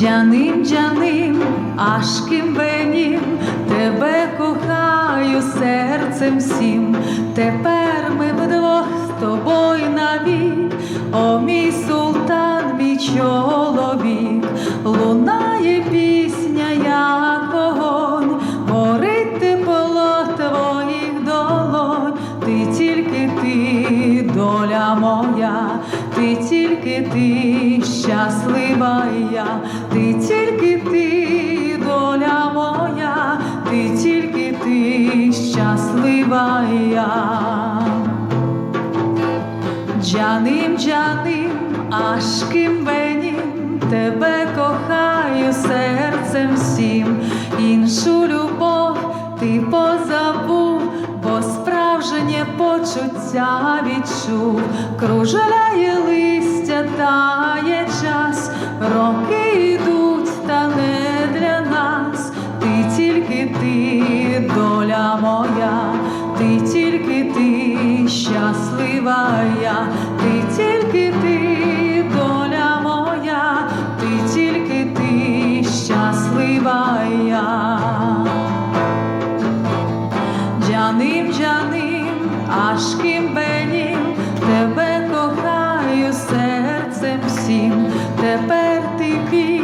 Джаним, джаним, ашким бенім, тебе кохаю серцем всім. Тепер ми вдвох з тобою навік, о мій султан, мій чоловік, лунає пісня, як вогонь, горить тепло твоїх долонь, ти тільки ти, доля моя, тільки ти, щаслива я, ти тільки ти, доля моя, ти тільки ти, щаслива я. Джаним, джаним, ашким бенім, тебе кохаю серцем всім, іншу любов ти позабув, бо справжнє почуття відчув, кружляє листя, час, роки йдуть, та не для нас, ти тільки ти, доля моя, ти тільки ти, щаслива я, ти тільки ти, доля моя, ти тільки ти, щаслива я. Ашким тепер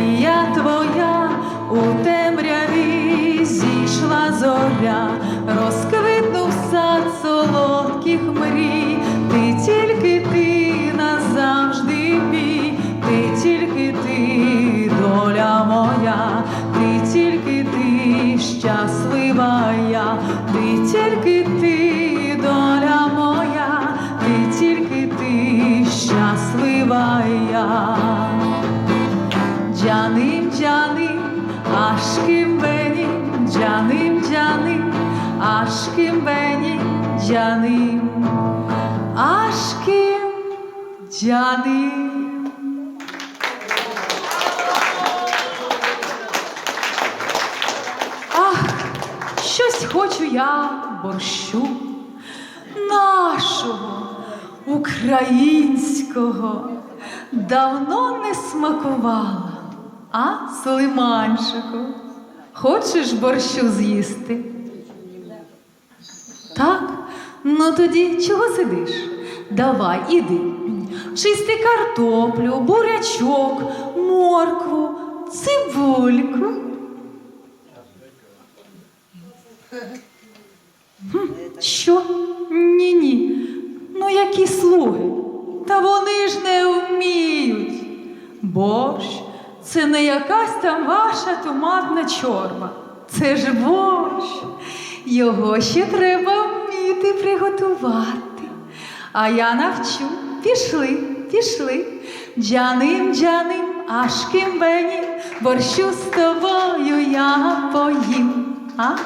і я твоя, у темряві зійшла зоря, розквитнув сад солодких мрій, ти тільки ти назавжди мій, ти тільки ти, доля моя, ти тільки ти, щаслива я, ти тільки ти, доля моя, ти тільки ти, щаслива. Canım canım aşkım benim canım canım aşkım benim canım aşkım canım Ах, щось хочу я борщу нашого українського давно не смакувала, а Сулейманчику, хочеш борщу з'їсти? Так, ну тоді чого сидиш? Давай, іди. Чисти картоплю, бурячок, моркву, цибульку. Що? Ні, ні. Ну які слуги? Та вони ж не вміють. Борщ це не якась там ваша томатна чорба. Це ж борщ. Його ще треба вміти приготувати. А я навчу. Пішли, пішли. Джаним, джаним, ашким бенім, борщу з тобою я поїм. А?